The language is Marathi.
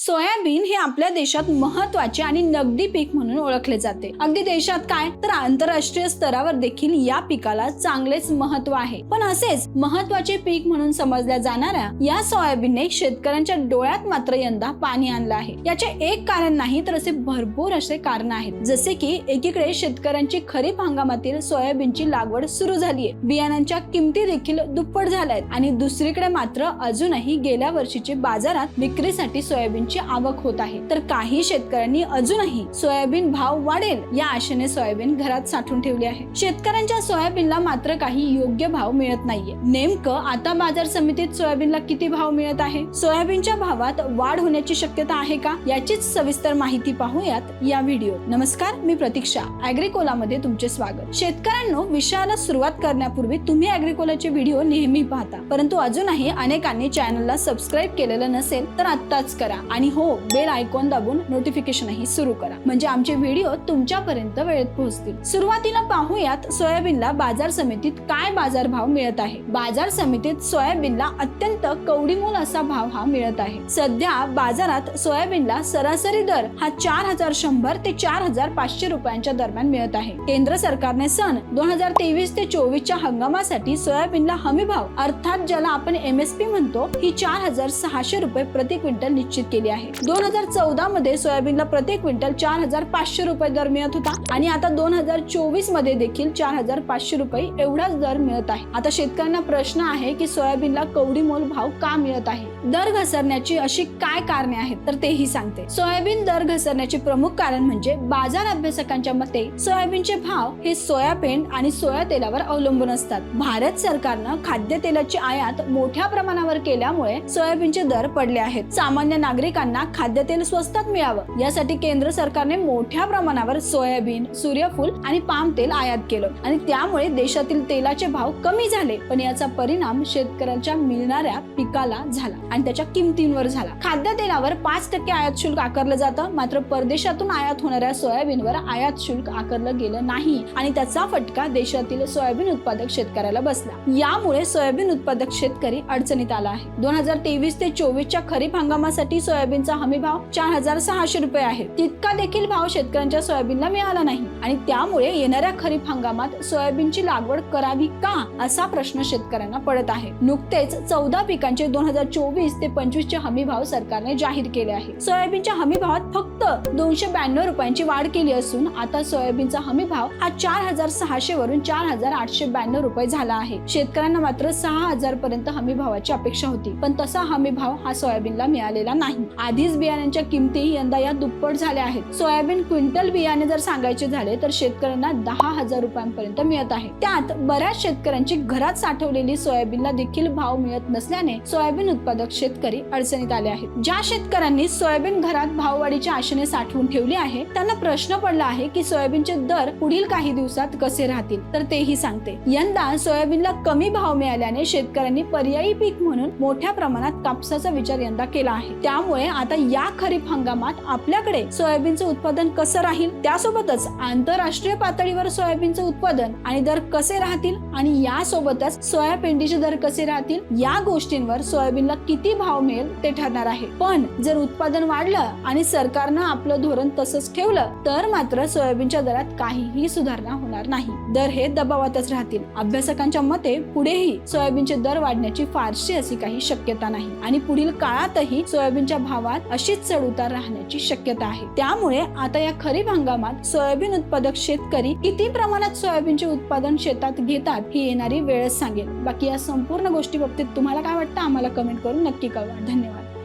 सोयाबीन हे आपल्या देशात महत्त्वाचे आणि नगदी पीक म्हणून ओळखले जाते. अगदी देशात काय? तर आंतरराष्ट्रीय स्तरावर देखील या पिकाला चांगलेच महत्त्व आहे. पण असेच महत्त्वाचे पीक म्हणून समजल्या जाणाऱ्या या सोयाबीनने शेतकऱ्यांच्या डोळ्यात मात्र यंदा पाणी आणलं आहे. याचे एक कारण नाही तर असे भरपूर असे कारण आहेत. जसे की एकीकडे शेतकऱ्यांची खरीप हंगामातील सोयाबीनची लागवड सुरू झाली आहे बियाणांच्या किमती देखील दुप्पट झाल्या आहेत आणि दुसरीकडे मात्र अजूनही गेल्या वर्षीचे बाजारात विक्रीसाठी सोयाबीन सोयाबीनची आवक होत आहे. तर काही शेतकऱ्यांनी अजूनही सोयाबीन भाव वाढेल या आशेने सोयाबीन घरात साठवून ठेवली आहे. शेतकऱ्यांच्या सोयाबीनला मात्र काही योग्य भाव मिळत नाहीये. नेमकं आता बाजार समितीत सोयाबीनला किती भाव मिळत आहे? सोयाबीनच्या भावात वाढ होण्याची शक्यता आहे का? याचीच सविस्तर माहिती पाहूयात या व्हिडिओ. नमस्कार मी प्रतीक्षा अॅग्रिकोला मध्ये तुमचे स्वागत. शेतकऱ्यांनो विषयाला सुरुवात करण्यापूर्वी तुम्ही अॅग्रिकोलाचे व्हिडिओ नेहमी पाहता. परंतु अजूनही अनेकांनी चॅनलला सबस्क्राईब केलेलं नसेल तर आत्ताच करा आणि हो बेल आयकॉन दाबून नोटिफिकेशनही सुरू करा. म्हणजे आमचे व्हिडिओ तुमच्यापर्यंत वेळेत पोहोचतील. सुरुवातीला पाहूयात सोयाबीनला बाजार समितीत काय बाजार भाव मिळत आहे. बाजार समितीत सोयाबीनला अत्यंत कवडीमोल असा भाव हा मिळत आहे. सध्या बाजारात सोयाबीनला सरासरी दर हा चार हजार शंभर ते चार हजार पाचशे रुपयांच्या दरम्यान मिळत आहे. केंद्र सरकारने सन दोन हजार तेवीस ते चोवीसच्या हंगामासाठी सोयाबीनला हमी भाव अर्थात ज्याला आपण एम एस पी म्हणतो ही चार हजार सहाशे रुपये प्रति क्विंटल निश्चित केली. आहे. दोन हजार चौदा मध्ये सोयाबीनला प्रति क्विंटल चार हजार पाचशे रुपये दर मिळत होता. आणि आता दोन हजार चोवीसमध्ये देखील चार हजार पाचशे रुपये एवढाच दर मिळत आहे. आता शेतकऱ्यांना प्रश्न आहे की सोयाबीनला कवडी मोल भाव का मिळत आहे? दर घसरण्याची अशी काय कारणे आहेत तर तेही सांगते. सोयाबीन दर घसरण्याचे प्रमुख कारण म्हणजे बाजार अभ्यासकांच्या मते सोयाबीनचे भाव हे सोयाबीन आणि सोया तेलावर अवलंबून असतात. भारत सरकारनं खाद्यतेलाची आयात मोठ्या प्रमाणावर केल्यामुळे सोयाबीनचे दर पडले आहेत. सामान्य नागरिकांना खाद्यतेल स्वस्तात मिळावं यासाठी केंद्र सरकारने मोठ्या प्रमाणावर सोयाबीन सूर्यफूल आणि पाम तेल आयात केलं आणि त्यामुळे देशातील तेलाचे भाव कमी झाले. पण याचा परिणाम शेतकऱ्यांच्या मिळणाऱ्या पिकाला झाला. आणि त्याच्या किमतींवर झाला. खाद्यतेलावर पाच टक्के आयात शुल्क आकारलं जातं. मात्र परदेशातून आयात होणाऱ्या सोयाबीनवर आयात शुल्क आकारलं गेलं नाही आणि त्याचा फटका देशातील सोयाबीन उत्पादक शेतकऱ्याला बसला. यामुळे सोयाबीन उत्पादक शेतकरी अडचणीत आला आहे. दोन हजार तेवीस ते चोवीसच्या खरीप हंगामासाठी सोयाबीनचा हमी भाव चार हजार सहाशे रुपये आहे. तितका देखील भाव शेतकऱ्यांच्या सोयाबीनला मिळाला नाही आणि त्यामुळे येणाऱ्या खरीप हंगामात सोयाबीनची लागवड करावी का असा प्रश्न शेतकऱ्यांना पडत आहे. नुकतेच चौदा पिकांचे दोन हजार चोवीस वीस ते पंचवीस चे हमी भाव सरकारने जाहीर केले आहे सोयाबीनच्या हमी भावात फक्त दोनशे ब्याण्णव रुपयांची वाढ केली असून आता सोयाबीनचा हमी भाव हा चार हजार सहाशे वरून चार हजार आठशे ब्याण्णव रुपये झाला आहे. शेतकऱ्यांना मात्र सहा हजार पर्यंत हमी भावाची अपेक्षा होती पण तसा हमी भाव हा सोयाबीनला मिळालेला नाही. आधीच बियाण्यांच्या किमती यंदा या दुप्पट झाल्या आहेत. सोयाबीन क्विंटल बियाणे जर सांगायचे झाले तर शेतकऱ्यांना दहा हजार रुपयांपर्यंत मिळत आहे. त्यात बऱ्याच शेतकऱ्यांची घरात साठवलेली सोयाबीनला देखील भाव मिळत नसल्याने सोयाबीन उत्पादक शेतकरी अडचणीत आले आहेत. ज्या शेतकऱ्यांनी सोयाबीन घरात भाववाढीच्या आशेने साठवून ठेवली आहे त्यांना प्रश्न पडला आहे की सोयाबीनचे दर पुढील काही दिवसात कसे राहतील? तर तेही सांगते. यंदा सोयाबीनला कमी भाव मिळाल्याने शेतकऱ्यांनी पर्यायी पीक म्हणून मोठ्या प्रमाणात कापसाचा विचार यंदा केला आहे. त्यामुळे आता या खरीप हंगामात आपल्याकडे सोयाबीनचं उत्पादन कसं राहील? त्यासोबतच आंतरराष्ट्रीय पातळीवर सोयाबीनचं उत्पादन आणि दर कसे राहतील? आणि यासोबतच सोयाबीनचे दर कसे राहतील? या गोष्टींवर सोयाबीनला किती किती भाव मिळेल ते ठरणार आहे. पण जर उत्पादन वाढलं आणि सरकारनं आपलं धोरण तसंच ठेवलं तर मात्र सोयाबीनच्या दरात काहीही सुधारणा होणार नाही. दर हे दबावातच राहतील. अभ्यासकांच्या मते पुढेही सोयाबीनचे दर वाढण्याची फारशी अशी काही शक्यता नाही. आणि पुढील काळातही सोयाबीनच्या भावात अशीच चढ उतार राहण्याची शक्यता आहे. त्यामुळे आता या खरीप हंगामात सोयाबीन उत्पादक शेतकरी किती प्रमाणात सोयाबीनचे उत्पादन शेतात घेतात ही येणारी वेळच सांगेल. बाकी या संपूर्ण गोष्टी बाबतीत तुम्हाला काय वाटतं? आम्हाला कमेंट करून नक्की कळवा. धन्यवाद.